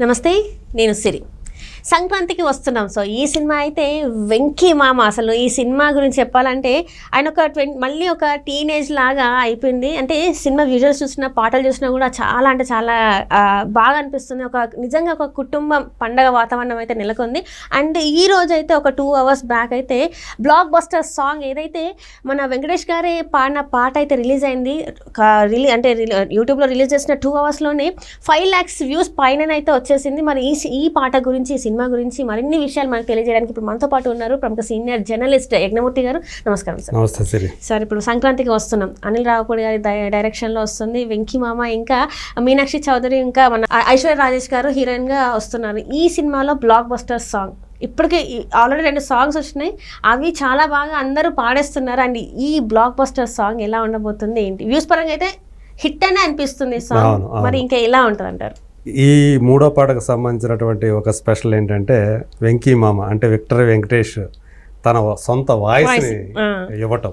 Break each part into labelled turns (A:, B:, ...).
A: నమస్తే నేను సిరి. సంక్రాంతికి వస్తున్నాం. సో ఈ సినిమా అయితే వెంకీ మామ అసలు ఈ సినిమా గురించి చెప్పాలంటే ఆయన ఒక ట్వంటీ మళ్ళీ ఒక టీనేజ్ లాగా అయిపోయింది. అంటే సినిమా విజువల్స్ చూసినా పాటలు చూసినా కూడా చాలా అంటే చాలా బాగా అనిపిస్తుంది. ఒక నిజంగా ఒక కుటుంబం పండగ వాతావరణం అయితే నెలకొంది. అండ్ ఈ రోజు అయితే ఒక టూ అవర్స్ బ్యాక్ అయితే బ్లాక్ బస్టర్ సాంగ్ ఏదైతే మన వెంకటేష్ గారే పాడిన పాట అయితే రిలీజ్ అయింది. రిలీ అంటే యూట్యూబ్లో రిలీజ్ చేసిన టూ అవర్స్లోనే ఫైవ్ ల్యాక్స్ వ్యూస్ పైన అయితే వచ్చేసింది. మరి ఈ సి- ఈ పాట గురించి సినిమా గురించి మరిన్ని విషయాలు మనకు తెలియజేయడానికి ఇప్పుడు మనతో పాటు ఉన్నారు ప్రముఖ సీనియర్ జర్నలిస్ట్ యజ్ఞమూర్తి గారు. నమస్కారం సార్.
B: నమస్తే సిరి.
A: ఇప్పుడు సంక్రాంతికి వస్తున్నాం. అనిల్ రావుపూడి గారి డై- డైరెక్షన్లో వస్తుంది. వెంకీ మామ ఇంకా మీనాక్షి చౌదరి ఇంకా మన ఐశ్వర్య రాజేష్ గారు హీరోయిన్గా వస్తున్నారు. ఈ సినిమాలో బ్లాక్ బస్టర్ సాంగ్. ఇప్పటికే ఆల్రెడీ రెండు సాంగ్స్ వచ్చినాయి. అవి చాలా బాగా అందరూ పాడేస్తున్నారు. అండ్ ఈ బ్లాక్ బస్టర్ సాంగ్ ఎలా ఉండబోతుంది ఏంటి? వ్యూస్ పరంగా అయితే హిట్ అనే అనిపిస్తుంది సాంగ్. మరి ఇంకా ఎలా ఉంటుంది అంటారు
B: ఈ మూడో పాటకు సంబంధించినటువంటి ఒక స్పెషల్ ఏంటంటే వెంకీ మామ అంటే విక్టర్ వెంకటేష్ తన సొంత వాయిస్ని. ఇవ్వటం.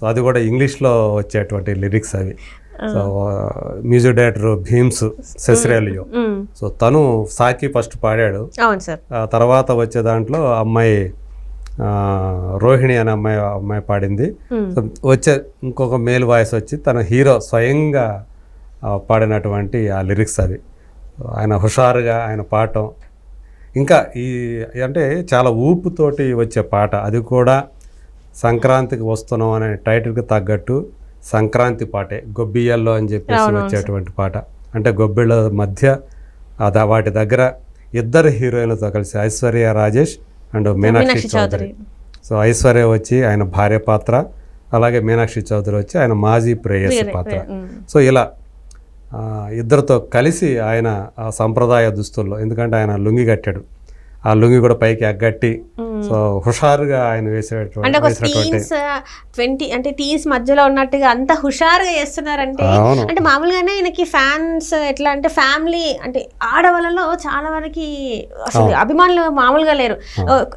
B: సో అది కూడా ఇంగ్లీష్లో వచ్చేటువంటి లిరిక్స్ అవి. So music director Bheems Ceciroleo. So తను సాకి ఫస్ట్ పాడాడు. తర్వాత వచ్చే దాంట్లో అమ్మాయి రోహిణి అనే అమ్మాయి అమ్మాయి పాడింది. వచ్చే ఇంకొక మేల్ వాయిస్ వచ్చి తన హీరో స్వయంగా పాడినటువంటి ఆ లిరిక్స్ అవి. ఆయన హుషారుగా ఆయన పాడటం ఇంకా ఈ అంటే చాలా ఊపుతోటి వచ్చే పాట. అది కూడా సంక్రాంతికి వస్తున్నాం అనే టైటిల్కి తగ్గట్టు సంక్రాంతి పాటే. గొబ్బియ్యల్లో అని చెప్పేసి వచ్చేటువంటి పాట. అంటే గొబ్బిళ్ళ మధ్య ఆ ద- వాటి దగ్గర ఇద్దరు హీరోయిన్లతో కలిసి ఐశ్వర్య రాజేష్ అండ్ మీనాక్షి చౌదరి. సో ఐశ్వర్య వచ్చి ఆయన భార్య పాత్ర. అలాగే మీనాక్షి చౌదరి వచ్చి ఆయన మాజీ ప్రేయసి పాత్ర. సో ఇలా ఇద్దరితో కలిసి ఆయన ఆ సంప్రదాయ దుస్తుల్లో ఎందుకంటే ఆయన లుంగి కట్టాడు. ఆ లుంగి కూడా పైకి ఎగ్గట్టి సో హుషారుగా ఆయన వేసేటువంటి
A: అంటే ఒక
B: వేసినటువంటి
A: టీన్స్ ట్వంటీ అంటే టీన్స్ మధ్యలో ఉన్నట్టుగా అంత హుషారుగా చేస్తున్నారంటే అంటే మామూలుగానే ఈయనకి ఫ్యాన్స్ ఎట్లా అంటే ఫ్యామిలీ అంటే ఆడవాళ్ళలో చాలా వరకు అసలు అభిమానులు మామూలుగా లేరు.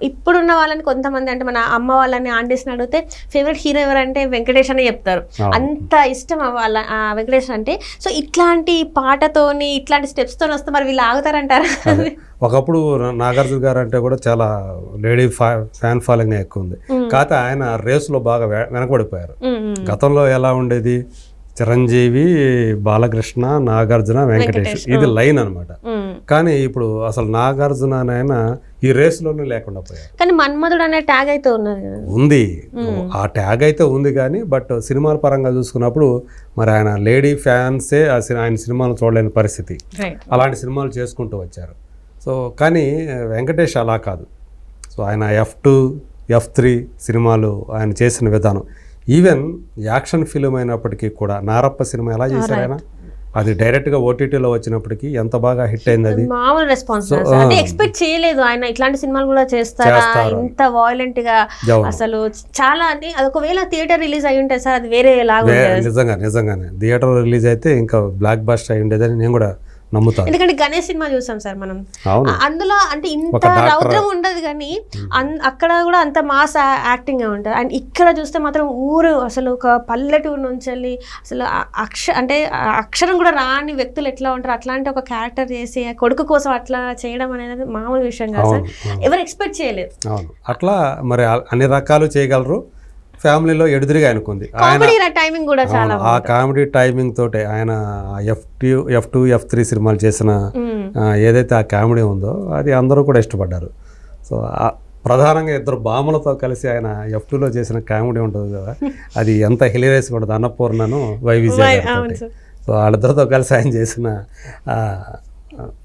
A: ఇప్పుడున్న వాళ్ళని కొంతమంది అంటే మన అమ్మ వాళ్ళని ఆంటీస్ని అడిగితే ఫేవరెట్ హీరో ఎవరంటే వెంకటేష్ అని చెప్తారు. అంత ఇష్టం వాళ్ళ వెంకటేష్ అంటే. సో ఇట్లాంటి పాటతోని ఇట్లాంటి స్టెప్స్ తోని వస్తే మరి వీళ్ళు ఆగుతారంటారా.
B: ఒకప్పుడు నాగార్జున గారు అంటే కూడా చాలా లేడీ ఫ్యాన్ ఫాలోయింగ్ ఎక్కువ ఉంది కాకపోతే ఆయన రేసులో బాగా వెనకబడిపోయారు. గతంలో ఎలా ఉండేది? చిరంజీవి బాలకృష్ణ నాగార్జున వెంకటేష్. ఇది లైన్ అన్నమాట.
A: ఉమ్.
B: కానీ ఇప్పుడు అసలు నాగార్జున ఆయన ఈ రేసులోనే లేకుండా పోయారు.
A: కానీ మన్మధుడు అనే ట్యాగ్ అయితే ఉన్నది
B: ఉంది. ఆ ట్యాగ్ అయితే ఉంది కానీ బట్ సినిమాల పరంగా చూసుకున్నప్పుడు మరి ఆయన లేడీ ఫ్యాన్సే ఆయన సినిమాలు చూడలేని పరిస్థితి. అలాంటి సినిమాలు చేసుకుంటూ వచ్చారు. సో కానీ వెంకటేష్ అలా కాదు. సో ఆయన ఎఫ్ టూ ఎఫ్ త్రీ సినిమాలు ఆయన చేసిన విధానం. ఈవెన్ యాక్షన్ ఫిలిం అయినప్పటికీ కూడా నారప్ప సినిమా ఎలా చేశారు ఆయన? అది డైరెక్ట్గా ఓటీటీలో వచ్చినప్పటికీ ఎంత బాగా హిట్ అయింది అది?
A: మామూలు రెస్పాన్స్ అంటే ఎక్స్పెక్ట్ చేయలేదు. ఆయన ఇట్లాంటి సినిమాలు కూడా చేస్తారా. ఇంత
B: వాయిలెంట్గా.
A: అసలు చాలా అంటే అది ఒకవేళ థియేటర్ రిలీజ్ అయి ఉంటే సార్ అది వేరే లాగా
B: నిజంగా నిజంగానే థియేటర్ రిలీజ్ అయితే ఇంకా బ్లాక్ బస్ట్ అయి ఉండేదని నేను కూడా నమ్ముతాను
A: ఎందుకంటే గణేష్ సినిమా చూసాం సార్ మనం. అందులో అంటే ఇంత రౌద్రం ఉండదు కానీ అక్కడ కూడా అంత మాస్ యాక్టింగ్ ఉంటుంది అండ్ ఇక్కడ చూస్తే మాత్రం ఊరు అసలు ఒక పల్లెటూరు నుంచి వెళ్ళి అసలు అక్ష అంటే అక్షరం కూడా రాని వ్యక్తులు ఎట్లా ఉంటారు? అట్లాంటి ఒక క్యారెక్టర్ చేసి కొడుకు కోసం అట్లా చేయడం అనేది మామూలు విషయం కాదు సార్. ఎవరు ఎక్స్పెక్ట్ చేయలేదు
B: అట్లా మరి అన్ని రకాలు చేయగలరు. ఫ్యామిలీలో ఎడుదిరిగా ఆయనకుంది. ఆయన
A: కామెడీ టైమింగ్ కూడా చాలా
B: అవును, ఆ కామెడీ టైమింగ్ తోటే ఆయన F two F two F three సినిమాలు చేసిన ఏదైతే ఆ కామెడీ ఉందో అది అందరూ కూడా ఇష్టపడ్డారు. సో ప్రధానంగా ఇద్దరు బాములతో కలిసి ఆయన ఎఫ్ టూలో చేసిన కామెడీ ఉంటుంది కదా అది ఎంత హిలేరియస్గా ఉంటుంది. అన్నపూర్ణను వై విజయ్
A: అవును
B: గారితోటి.
A: సార్.
B: సో వాళ్ళిద్దరితో కలిసి ఆయన చేసిన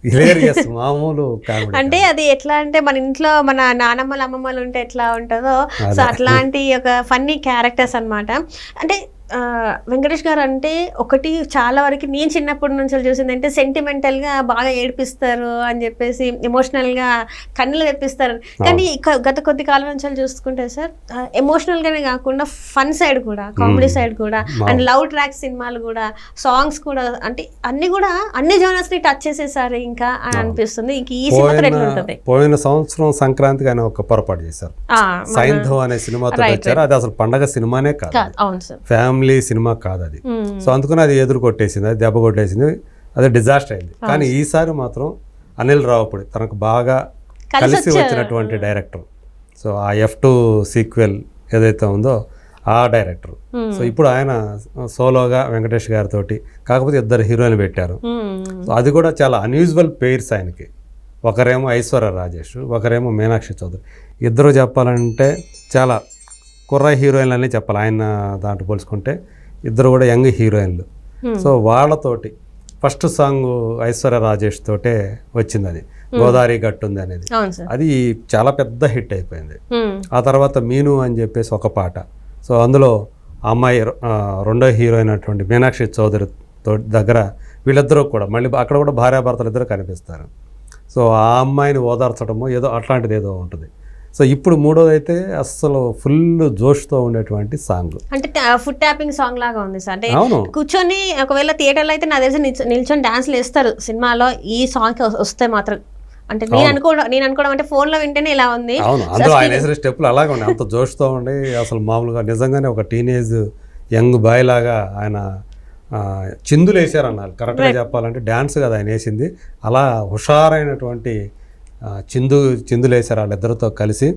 B: హిలేరియస్ మామూలు
A: అంటే అది ఎట్లా అంటే మన ఇంట్లో మన నానమ్మలు అమ్మమ్మలు ఉంటే ఎట్లా ఉంటుందో? సో అట్లాంటి ఒక ఫన్నీ క్యారెక్టర్స్ అన్నమాట. అంటే వెంకటేష్ గారు అంటే ఒకటి చాలా వరకు నేను చిన్నప్పటి నుంచి చూసింది అంటే సెంటిమెంటల్గా బాగా ఏడిపిస్తారు అని చెప్పేసి ఎమోషనల్గా కన్నులు తెప్పిస్తారు. కానీ గత కొద్ది కాలం నుంచి చూసుకుంటే సార్ ఎమోషనల్గానే కాకుండా ఫన్ సైడ్ కూడా కామెడీ సైడ్ కూడా అండ్ లవ్ ట్రాక్ సినిమాలు కూడా సాంగ్స్ కూడా అంటే అన్ని కూడా అన్ని జోనర్స్ని టచ్ చేసేసారు ఇంకా అని అనిపిస్తుంది. ఇంక ఈ సినిమా
B: పోయిన సంవత్సరం సంక్రాంతికి ఆయన ఒక పొరపాటు చేశారు. సైంధవ్ అనే సినిమాతో వచ్చారు అది అసలు పండగ సినిమానే కాదు,
A: అవును సార్.
B: ఫ్యామిలీ సినిమా కాదు అది.
A: మ్మ్.
B: సో అందుకని అది ఎదురు కొట్టేసింది అది దెబ్బ కొట్టేసింది అది డిజాస్టర్ అయింది. కానీ ఈసారి మాత్రం అనిల్ రావుపూడి తనకు బాగా
A: కలిసి.
B: వచ్చినటువంటి డైరెక్టర్. సో ఆ ఎఫ్ టూ సీక్వెల్ ఏదైతే ఉందో ఆ డైరెక్టర్. సో ఇప్పుడు ఆయన సోలోగా వెంకటేష్ గారితో కాకపోతే ఇద్దరు హీరోయిన్లు పెట్టారు. సో అది కూడా చాలా అన్యూజువల్ పెయిర్స్ ఆయనకి. ఒకరేమో ఐశ్వర్య రాజేష్ ఒకరేమో మీనాక్షి చౌదరి. ఇద్దరు చెప్పాలంటే చాలా కుర్ర హీరోయిన్లు అని చెప్పాలి. ఆయన దాంట్లో పోల్చుకుంటే ఇద్దరు కూడా యంగ్ హీరోయిన్లు. సో వాళ్ళతోటి ఫస్ట్ సాంగ్ ఐశ్వర్య రాజేష్ తోటే వచ్చింది అది గోదావరి గట్టు ఉంది అనేది. అది చాలా పెద్ద హిట్ అయిపోయింది. ఆ తర్వాత మీను అని చెప్పేసి ఒక పాట. సో అందులో అమ్మాయి రెండో హీరోయిన్ అయినటువంటి మీనాక్షి చౌదరి తో దగ్గర వీళ్ళిద్దరూ కూడా మళ్ళీ అక్కడ కూడా భార్యాభర్తలు ఇద్దరు కనిపిస్తారు. సో ఆ అమ్మాయిని ఓదార్చడమో ఏదో అట్లాంటిది ఏదో ఉంటుంది. సో ఇప్పుడు మూడోది అయితే అస్సలు ఫుల్ జోష్తో ఉండేటువంటి సాంగ్.
A: అంటే ఫుడ్ ట్యాపింగ్ సాంగ్ లాగా ఉంది సార్. అంటే కూర్చొని ఒకవేళ థియేటర్లో అయితే నా తెలిసి నిల్చొ- నిల్చొని డాన్స్లు వేస్తారు సినిమాలో ఈ సాంగ్ వస్తే మాత్రం. అంటే నేను అనుకోవడం నేను అనుకోవడం అంటే ఫోన్లో వింటేనే ఇలా ఉంది.
B: అవును. అందులో ఆయన వేసిన స్టెప్పులు అలాగే ఉన్నాయి. అంత జోష్తో ఉండి అసలు మామూలుగా నిజంగానే ఒక టీనేజ్ యంగ్ బాయ్ లాగా ఆయన చిందులు వేసారన్నారు కరెక్ట్గా చెప్పాలంటే డ్యాన్స్ కదా ఆయన వేసింది. అలా హుషారైనటువంటి చిందు చిందులు వేశారు వాళ్ళిద్దరితో కలిసి.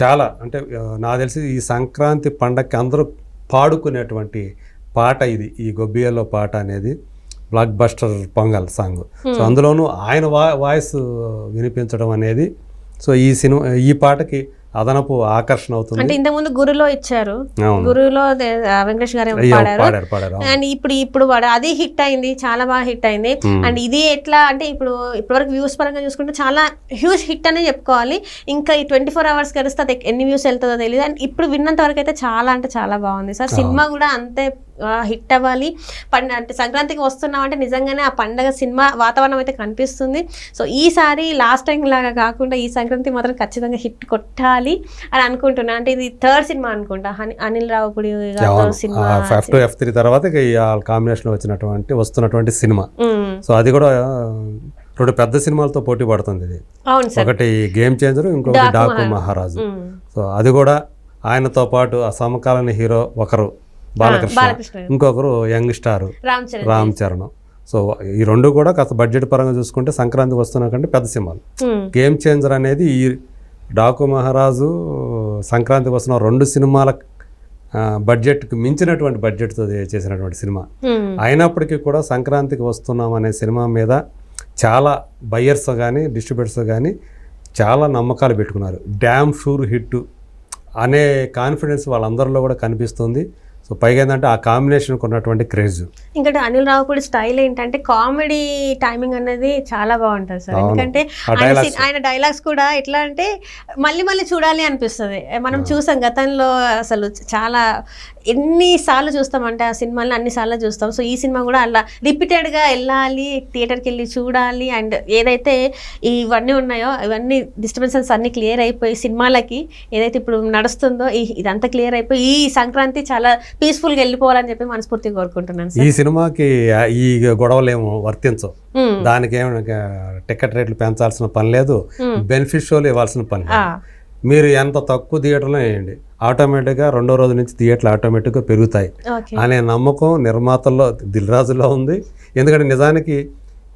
B: చాలా అంటే నాకు తెలిసి ఈ సంక్రాంతి పండగకి అందరూ పాడుకునేటువంటి పాట ఇది ఈ గొబ్బియలో పాట అనేది blockbuster Pongal song so అందులోనూ ఆయన వా వాయిస్ వినిపించడం అనేది సో ఈ సినిమా ఈ పాటకి అదనపు ఆకర్షణ అవుతుంది.
A: అంటే ఇంతకుముందు గురులో ఇచ్చారు. గురులో వెంకటేష్ గారు పాడారు. అండ్ ఇప్పుడు ఇప్పుడు వాడు అది హిట్ అయింది చాలా బాగా హిట్ అయింది. అండ్ ఇది ఎట్లా అంటే ఇప్పుడు ఇప్పటివరకు వ్యూస్ పరంగా చూసుకుంటే చాలా హ్యూజ్ హిట్ అనే చెప్పుకోవాలి. ఇంకా ఈ ట్వంటీ ఫోర్ అవర్స్ గడిస్తే అది ఎన్ని వ్యూస్ వెళ్తుందో తెలియదు అండ్ ఇప్పుడు విన్నంత వరకు అయితే చాలా అంటే చాలా బాగుంది. సార్ సినిమా కూడా అంతే హిట్ అవ్వాలి. పండ అంటే సంక్రాంతికి వస్తున్నాం అంటే నిజంగానే ఆ పండగ సినిమా వాతావరణం అయితే కనిపిస్తుంది. సో ఈసారి లాస్ట్ టైం లాగా కాకుండా ఈ సంక్రాంతి మాత్రం ఖచ్చితంగా హిట్ కొట్టాలి అని అనుకుంటున్నా. అంటే ఇది థర్డ్ సినిమా అనుకుంటా. Anil Ravipudi cinema
B: F three తర్వాత కాంబినేషన్ వచ్చినటువంటి వస్తున్నటువంటి సినిమా. సో అది కూడా రెండు పెద్ద సినిమాలతో పోటీ పడుతుంది ఇది. ఒకటి గేమ్ చేంజర్ ఇంకొకటి
A: డాకు మహారాజు.
B: సో అది కూడా ఆయనతో పాటు ఆ సమకాలీన హీరో ఒకరు బాలకృష్ణ. ఇంకొకరు young star
A: Ram Charan
B: so ఈ రెండు కూడా కాస్త బడ్జెట్ పరంగా చూసుకుంటే సంక్రాంతికి వస్తున్న కంటే పెద్ద సినిమాలు. గేమ్ చేంజర్ అనేది ఈ డాకు మహారాజు సంక్రాంతికి వస్తున్న రెండు సినిమాల బడ్జెట్కి మించినటువంటి బడ్జెట్తో చేసినటువంటి సినిమా. అయినప్పటికీ కూడా సంక్రాంతికి వస్తున్నాం అనే సినిమా మీద చాలా బయ్యర్స్ కానీ డిస్ట్రిబ్యూటర్స్ కానీ చాలా నమ్మకాలు పెట్టుకున్నారు. డ్యామ్ షూర్ హిట్ అనే కాన్ఫిడెన్స్ వాళ్ళందరిలో కూడా కనిపిస్తుంది. సో పైగా ఏంటంటే ఆ కాంబినేషన్కి ఉన్నటువంటి క్రేజ్
A: ఇంకటి అనిల్ రావుపూడి స్టైల్ ఏంటంటే కామెడీ టైమింగ్ అనేది చాలా బాగుంటుంది సార్. ఎందుకంటే ఆయన డైలాగ్స్ కూడా ఎట్లా అంటే మళ్ళీ మళ్ళీ చూడాలి అనిపిస్తుంది. మనం చూసాం గతంలో అసలు చాలా ఎన్నిసార్లు చూస్తామంటే ఆ సినిమాని అన్నిసార్లు చూస్తాం. సో ఈ సినిమా కూడా అలా రిపీటెడ్గా వెళ్ళాలి థియేటర్కి వెళ్ళి చూడాలి అండ్ ఏదైతే ఇవన్నీ ఉన్నాయో ఇవన్నీ డిస్టర్బెన్సెస్ అన్నీ క్లియర్ అయిపోయి సినిమాలకి ఏదైతే ఇప్పుడు నడుస్తుందో ఇదంతా క్లియర్ అయిపోయి ఈ సంక్రాంతి చాలా పీస్ఫుల్గా వెళ్ళిపోవాలని చెప్పి మనస్ఫూర్తిగా కోరుకుంటున్నాను
B: ఈ సినిమాకి ఈ గొడవలేమో వర్తించవు.
A: మ్మ్.
B: దానికి ఏమి టికెట్ రేట్లు పెంచాల్సిన పని లేదు. బెనిఫిట్ షోలు ఇవ్వాల్సిన పని మీరు ఎంత తక్కువ థియేటర్లో వేయండి ఆటోమేటిక్గా రెండో రోజు నుంచి థియేటర్లు ఆటోమేటిక్గా పెరుగుతాయి అనే నమ్మకం నిర్మాతల్లో దిల్రాజులో ఉంది. ఎందుకంటే నిజానికి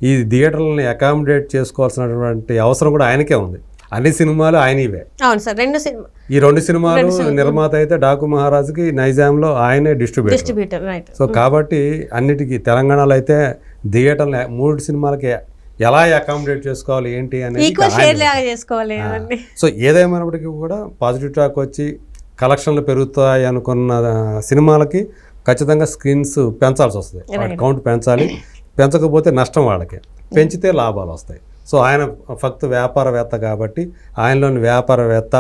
B: ఈ థియేటర్లని అకామిడేట్ చేసుకోవాల్సినటువంటి అవసరం కూడా ఆయనకే ఉంది. అన్ని సినిమాలు ఆయనవే.
A: అవును సార్ రెండు సినిమా
B: ఈ రెండు సినిమాలు నిర్మాత అయితే డాకు మహారాజుకి నైజాంలో ఆయనే డిస్ట్రిబ్యూటర్.
A: డిస్ట్రిబ్యూటర్ రైట్
B: సో కాబట్టి అన్నిటికీ తెలంగాణలో అయితే థియేటర్లు మూడు సినిమాలకి ఎలా అకామిడేట్ చేసుకోవాలి ఏంటి అనేది సో ఏదేమైనప్పటికీ కూడా పాజిటివ్ టాక్ వచ్చి కలెక్షన్లు పెరుగుతాయి అనుకున్న సినిమాలకి ఖచ్చితంగా స్క్రీన్స్ పెంచాల్సి వస్తుంది. కౌంట్ పెంచాలి. పెంచకపోతే నష్టం వాళ్ళకి. పెంచితే లాభాలు వస్తాయి. సో ఆయన ఫక్త్ వ్యాపారవేత్త కాబట్టి ఆయనలోని వ్యాపారవేత్త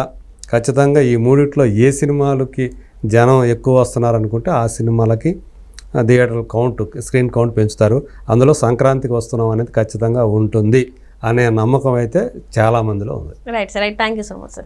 B: ఖచ్చితంగా ఈ మూడిట్లో ఏ సినిమాలకి జనం ఎక్కువ వస్తున్నారు అనుకుంటే ఆ సినిమాలకి థియేటర్ కౌంట్ స్క్రీన్ కౌంట్ పెంచుతారు. అందులో సంక్రాంతికి వస్తున్నాం అనేది ఖచ్చితంగా ఉంటుంది అనే నమ్మకం అయితే చాలామందిలో ఉంది.
A: Right sir right. Thank you so much sir.